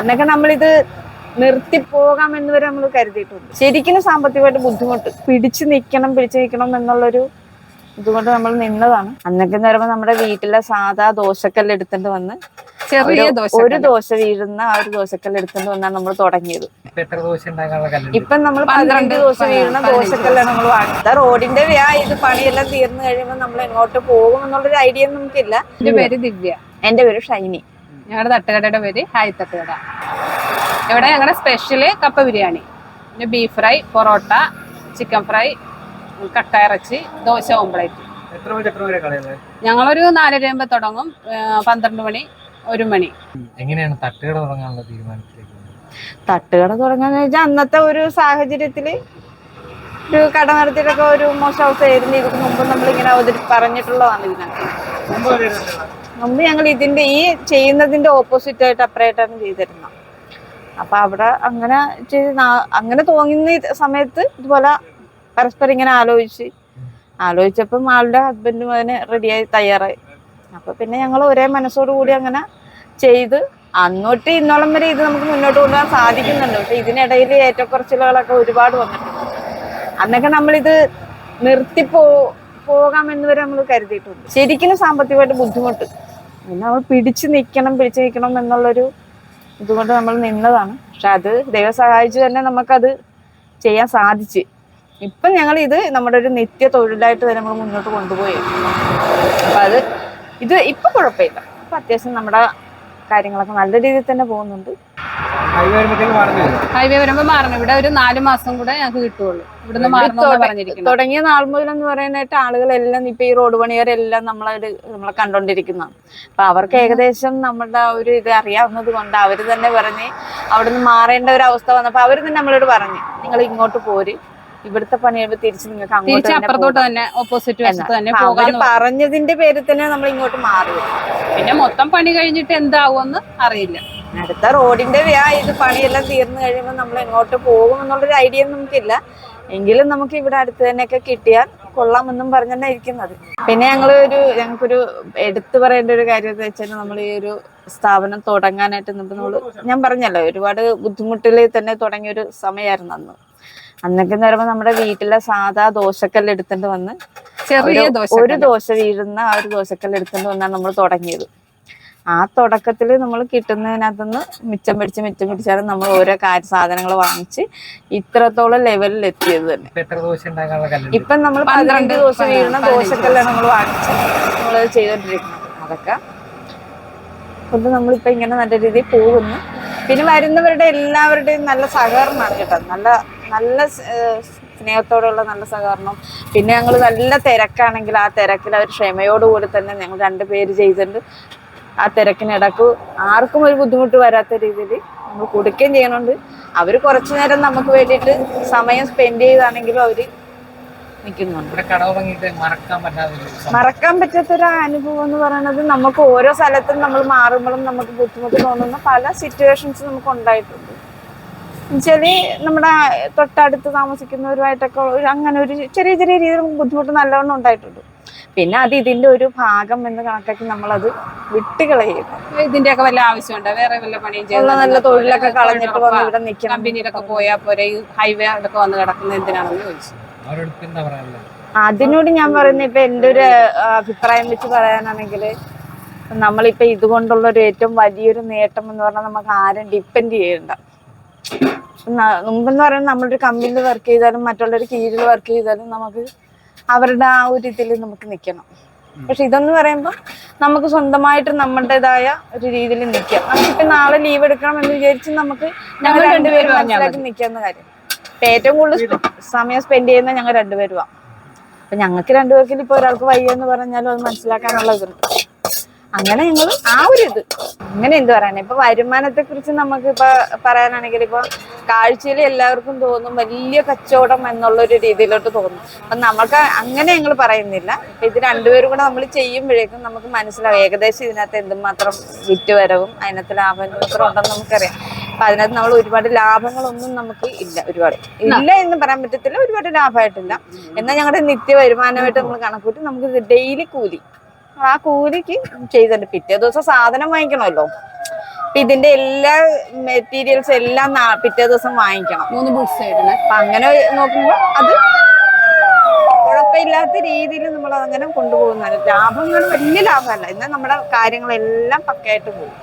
അന്നൊക്കെ നമ്മളിത് നിർത്തി പോകാം എന്ന് വരെ നമ്മൾ കരുതിയിട്ടുണ്ട്. ശരിക്കും സാമ്പത്തികമായിട്ട് ബുദ്ധിമുട്ട്. പിടിച്ചു നിൽക്കണം പിടിച്ചു നിൽക്കണം എന്നുള്ളൊരു ഇതുകൊണ്ട് നമ്മൾ നിന്നതാണ്. അന്നൊക്കെ എന്ന് പറയുമ്പോൾ നമ്മുടെ വീട്ടിലെ സാധാ ദോശക്കല്ല് എടുത്തിട്ട് വന്ന് ചെറിയ ഒരു- ദോശ ഒരു ദോശ വീഴുന്ന ആ ഒരു ദോശക്കല്ല് എടുത്തിട്ട് വന്നാണ് നമ്മൾ തുടങ്ങിയത്. ഇപ്പൊ എത്ര ദോശ ഉണ്ടാക്കാനുള്ള കല്ലുണ്ട്? ഇപ്പൊ നമ്മൾ പന്ത്രണ്ട് പന്ത്രണ്ട് ദോശ വീഴുന്ന ദോശക്കല്ലാണ് നമ്മൾ വാങ്ങുന്നത്. റോഡിന്റെ വ്യാ ഇത് പണിയെല്ലാം തീർന്നു കഴിയുമ്പോൾ നമ്മൾ എങ്ങോട്ട് പോകും എന്നുള്ളൊരു ഐഡിയ നമുക്കില്ല. എന്റെ പേര് ദിവ്യ. എന്റെ പേര് ഷൈനി. ഞങ്ങളുടെ തട്ടുകടയുടെ പേര് ഹായ് തട്ടുകട ഇവിടെ ഞങ്ങളുടെ സ്പെഷ്യൽ കപ്പ ബിരിയാണി. പിന്നെ beef fry parotta chicken fry കട്ട ഇറച്ചി ദോശ ഓംപ്ലേറ്റ് ഞങ്ങളൊരു നാലര ആകുമ്പോൾ തുടങ്ങും. പന്ത്രണ്ട് മണി ഒരു മണി. എങ്ങനെയാണ് തട്ടുകട തുടങ്ങാനുള്ള തീരുമാനത്തിലേക്ക് തട്ടുകട തുടങ്ങാന്ന് വെച്ചാൽ അന്നത്തെ ഒരു സാഹചര്യത്തിൽ ഒരു കട നടത്തിയിട്ടൊക്കെ ഒരു മോശം അവസ്ഥയായിരുന്നു ഇതിന് മുമ്പ് നമ്മളിങ്ങനെ അവതരി പറഞ്ഞിട്ടുള്ളതാണ് ഇതിനകത്ത്. മുമ്പ് ഞങ്ങൾ ഇതിന്റെ ഈ ചെയ്യുന്നതിന്റെ ഓപ്പോസിറ്റ് ആയിട്ട് അപ്പറേറ്റാണ് ചെയ്തിരുന്നത്. അപ്പൊ അവിടെ അങ്ങനെ ചെയ്ത് അങ്ങനെ തോന്നുന്ന സമയത്ത് ഇതുപോലെ പരസ്പരം ഇങ്ങനെ ആലോചിച്ച് ആലോചിച്ചപ്പം ആളുടെ ഹസ്ബൻഡും അതിന് റെഡിയായി തയ്യാറായി. അപ്പൊ പിന്നെ ഞങ്ങൾ ഒരേ മനസ്സോടു കൂടി അങ്ങനെ ചെയ്ത് അന്നോട്ട് ഇന്നോളം വരെ ഇത് നമുക്ക് മുന്നോട്ട് കൊണ്ടുപോകാൻ സാധിക്കുന്നുണ്ട്. പക്ഷെ ഇതിനിടയിൽ ഏറ്റക്കുറച്ചിലുകളൊക്കെ ഒരുപാട് വന്നിട്ടുണ്ട്. അന്നൊക്കെ നമ്മളിത് പോകാം എന്ന് വരെ നമ്മൾ കരുതിയിട്ടുണ്ട്. ശരിക്കും സാമ്പത്തികമായിട്ട് ബുദ്ധിമുട്ട്. പിന്നെ നമ്മൾ പിടിച്ചു നിൽക്കണം പിടിച്ചു നിൽക്കണം എന്നുള്ളൊരു ഇതുകൊണ്ട് നമ്മൾ നിന്നതാണ്. പക്ഷെ അത് ദൈവം സഹായിച്ച് തന്നെ നമുക്കത് ചെയ്യാൻ സാധിച്ച്. ഇപ്പം ഞങ്ങൾ ഇത് നമ്മുടെ ഒരു നിത്യ തൊഴിലായിട്ട് തന്നെ നമ്മൾ മുന്നോട്ട് കൊണ്ടുപോയി. അപ്പം അത് ഇത് ഇപ്പം കുഴപ്പമില്ല. അപ്പം അത്യാവശ്യം നമ്മുടെ കാര്യങ്ങളൊക്കെ നല്ല രീതിയിൽ തന്നെ പോകുന്നുണ്ട്. ഹൈവേ വരുമ്പോ മാറണം. ഇവിടെ ഒരു നാല് മാസം കൂടെ ഞങ്ങൾക്ക് കിട്ടുള്ളൂ ഇവിടുന്ന് മാറണം തുടങ്ങിയ നാൾ മുതൽ എന്ന് പറയാനായിട്ട് ആളുകളെല്ലാം ഇപ്പൊ ഈ റോഡ് പണിയാരെല്ലാം നമ്മളത് നമ്മളെ കണ്ടോണ്ടിരിക്കുന്നതാണ്. അപ്പൊ അവർക്ക് ഏകദേശം നമ്മുടെ ആ ഒരു ഇത് അറിയാവുന്നത് കൊണ്ട് അവർ തന്നെ പറഞ്ഞ് അവിടുന്ന് മാറേണ്ട ഒരു അവസ്ഥ വന്നപ്പോ അവർ തന്നെ നമ്മളോട് പറഞ്ഞു നിങ്ങൾ ഇങ്ങോട്ട് പോര്. ഇവിടുത്തെ പണി കഴിയുമ്പോ തിരിച്ച് നിങ്ങൾക്ക് അങ്ങോട്ട് തിരിച്ച് അപ്പുറത്തോട്ട് തന്നെ ഓപ്പോസിറ്റ്. വശത്ത് തന്നെ അവർ പോകാന്ന് പറഞ്ഞതിന്റെ പേരിൽ തന്നെ നമ്മൾ ഇങ്ങോട്ട് മാറി പിന്നെ മൊത്തം പണി കഴിഞ്ഞിട്ട് എന്താവുമെന്ന് അറിയില്ല. അടുത്ത റോഡിന്റെ വ്യാ ഇത് പണിയെല്ലാം തീർന്നു കഴിയുമ്പോൾ നമ്മൾ എങ്ങോട്ട് പോകും എന്നുള്ളൊരു ഐഡിയ നമുക്കില്ല. എങ്കിലും നമുക്ക് ഇവിടെ അടുത്ത് തന്നെയൊക്കെ കിട്ടിയാൽ കൊള്ളാമെന്നും പറഞ്ഞാണ് ഇരിക്കുന്നത്. പിന്നെ ഞങ്ങൾ ഒരു ഞങ്ങൾക്കൊരു എടുത്തു പറയേണ്ട ഒരു കാര്യം എന്ന് വെച്ചാൽ നമ്മൾ ഈ ഒരു സ്ഥാപനം തുടങ്ങാനായിട്ട് നമ്മൾ ഞാൻ പറഞ്ഞല്ലോ ഒരുപാട് ബുദ്ധിമുട്ടിൽ തന്നെ തുടങ്ങിയ ഒരു സമയമായിരുന്നു അന്ന്. അന്നൊക്കെ എന്ന് പറയുമ്പോൾ നമ്മുടെ വീട്ടിലെ സാധാ ദോശക്കല്ല് എടുത്തിട്ട് വന്ന് ചെറിയ ഒരു- ദോശ ഒരു ദോശ വീഴുന്ന ആ ഒരു ദോശക്കല്ല് എടുത്തിട്ട് വന്നാണ് നമ്മൾ തുടങ്ങിയത്. ആ തുടക്കത്തിൽ നമ്മൾ കിട്ടുന്നതിനകത്തുനിന്ന് മിച്ചം പിടിച്ച് മിച്ചം പിടിച്ചാണ് നമ്മൾ ഓരോ കാര്യ സാധനങ്ങൾ വാങ്ങിച്ച് ഇത്രത്തോളം ലെവലിൽ എത്തിയത് തന്നെ. ഇപ്പൊ ദോശ നമ്മൾ പന്ത്രണ്ട്. ദിവസം വീഴുന്ന ദോശക്കല്ലാണ് നമ്മൾ വാങ്ങിച്ച് നമ്മൾ ചെയ്തോണ്ടിരിക്കുന്നത്. അതൊക്കെ കൊണ്ട് നമ്മളിപ്പോ ഇങ്ങനെ നല്ല രീതിയിൽ പോകുന്നു. പിന്നെ വരുന്നവരുടെ എല്ലാവരുടെയും നല്ല സഹകരണമാണ് കേട്ടോ. നല്ല നല്ല സ്നേഹത്തോടുള്ള സ്നേഹത്തോടെയുള്ള നല്ല സഹകരണം. പിന്നെ ഞങ്ങൾ നല്ല തിരക്കാണെങ്കിൽ ആ തിരക്കിൽ അവർ ക്ഷമയോടുകൂടി തന്നെ ഞങ്ങൾ രണ്ട് പേര് ചെയ്തിട്ടുണ്ട് ആ തിരക്കിനിടക്ക് ആർക്കും ഒരു ബുദ്ധിമുട്ട് വരാത്ത രീതിയിൽ നമ്മൾ കൊടുക്കുകയും ചെയ്യണുണ്ട് അവർ കുറച്ചു നേരം നമുക്ക് വേണ്ടിയിട്ട് സമയം സ്പെൻഡ് ചെയ്താണെങ്കിലും അവർ മറക്കാൻ പറ്റാത്ത ഒരു സംഭവം. മറക്കാൻ പറ്റാത്തൊരു അനുഭവം എന്ന് പറയുന്നത് നമുക്ക് ഓരോ സ്ഥലത്തും നമ്മൾ മാറുമ്പോഴും നമുക്ക് ബുദ്ധിമുട്ട് തോന്നുന്ന പല സിറ്റുവേഷൻസ് നമുക്ക് ഉണ്ടായിട്ടുണ്ട്. എന്നുവെച്ചാൽ നമ്മുടെ തൊട്ടടുത്ത് താമസിക്കുന്നവരുമായിട്ടൊക്കെ ഒരു അങ്ങനെ ഒരു ചെറിയ ചെറിയ രീതിയിൽ ബുദ്ധിമുട്ട് നല്ലവണ്ണം ഉണ്ടായിട്ടുണ്ട്. പിന്നെ അത് ഇതിന്റെ ഒരു ഭാഗം എന്ന് കണക്കാക്കി നമ്മളത് വിട്ടുകളയും ഇതിന്റെയൊക്കെ വല്ല ആവശ്യമുണ്ടോ? വേറെ വല്ല പണിയും ചെയ്യുന്ന നല്ല തൊഴിലൊക്കെ കളഞ്ഞിട്ട് വന്ന് ഇവിടെ നിൽക്കണം. കമ്പനിയിലൊക്കെ പോയാൽ പോരെ? ഈ ഹൈവേ അതൊക്കെ വന്ന് കിടക്കുന്ന എന്തിനാണെന്ന് ചോദിച്ചു. അതിനോട് ഞാൻ പറയുന്നത് ഇപ്പൊ എന്റെ ഒരു അഭിപ്രായം വെച്ച് പറയാനാണെങ്കിൽ നമ്മളിപ്പോ ഇതുകൊണ്ടുള്ള ഒരു ഏറ്റവും വലിയൊരു നേട്ടം എന്ന് പറഞ്ഞാൽ നമുക്ക് ആരും ഡിപ്പെൻഡ് ചെയ്യണ്ട. മുമ്പെന്ന് പറയുന്നത് നമ്മളൊരു കമ്പനിയിൽ വർക്ക് ചെയ്താലും മറ്റുള്ളവർ കീഴിൽ വർക്ക് ചെയ്താലും നമുക്ക് അവരുടെ ആ ഒരു ഇതിൽ നമുക്ക് നിൽക്കണം പക്ഷെ ഇതെന്ന് പറയുമ്പോൾ നമുക്ക് സ്വന്തമായിട്ട് നമ്മുടേതായ ഒരു രീതിയിൽ നിൽക്കാം നമുക്കിപ്പോ നാളെ ലീവ് എടുക്കണം എന്ന് വിചാരിച്ച് നമുക്ക് ഞങ്ങൾ രണ്ടുപേരും മനസ്സിലാക്കി നിൽക്കാവുന്ന കാര്യം. ഇപ്പൊ ഏറ്റവും കൂടുതൽ സമയം സ്പെൻഡ് ചെയ്യുന്ന ഞങ്ങൾ രണ്ടുപേരുവാ. അപ്പൊ ഞങ്ങൾക്ക് രണ്ടുപേർക്കും ഇപ്പൊ ഒരാൾക്ക് വയ്യ എന്ന് പറഞ്ഞാലും അത് മനസ്സിലാക്കാനുള്ള ഇതുണ്ട്. അങ്ങനെ ഞങ്ങൾ ആ ഒരു ഇത്. അങ്ങനെ എന്ത് പറയാനാ? ഇപ്പൊ വരുമാനത്തെ കുറിച്ച് നമുക്ക് ഇപ്പൊ പറയാനാണെങ്കിൽ ഇപ്പൊ കാഴ്ചയിൽ എല്ലാവർക്കും തോന്നും വലിയ കച്ചവടം എന്നുള്ള ഒരു രീതിയിലോട്ട് തോന്നും. അപ്പൊ നമുക്ക് അങ്ങനെ ഞങ്ങൾ പറയുന്നില്ല. ഇപ്പൊ ഇത് രണ്ടുപേരും കൂടെ നമ്മൾ ചെയ്യുമ്പോഴേക്കും നമുക്ക് മനസ്സിലാവും. ഏകദേശം ഇതിനകത്ത് എന്തുമാത്രം വിറ്റ് വരവും അതിനകത്ത് ലാഭം മാത്രം ഉണ്ടെന്ന് നമുക്കറിയാം. അപ്പൊ അതിനകത്ത് നമ്മൾ ഒരുപാട് ലാഭങ്ങളൊന്നും നമുക്ക് ഇല്ല ഒരുപാട്. ഇല്ല എന്ന് പറയാൻ പറ്റത്തില്ല. ഒരുപാട് ലാഭമായിട്ടില്ല. എന്നാൽ ഞങ്ങളുടെ നിത്യ വരുമാനമായിട്ട് നമ്മൾ കണക്കൂട്ടി നമുക്ക് ഡെയിലി കൂലി ആ കൂലിക്ക് ചെയ്തിട്ടുണ്ട് പിറ്റേ ദിവസം സാധനം വാങ്ങിക്കണമല്ലോ. അപ്പൊ ഇതിന്റെ എല്ലാ മെറ്റീരിയൽസ് എല്ലാം പിറ്റേ ദിവസം വാങ്ങിക്കണം. മൂന്ന് ബുക്സ് അപ്പൊ അങ്ങനെ നോക്കുമ്പോൾ അത് കുഴപ്പമില്ലാത്ത രീതിയിൽ നമ്മൾ അങ്ങനെ കൊണ്ടുപോകുന്നതാണ്. ലാഭങ്ങൾ വലിയ ലാഭമല്ല. എന്നാൽ നമ്മുടെ കാര്യങ്ങളെല്ലാം പക്കയായിട്ട് പോകും.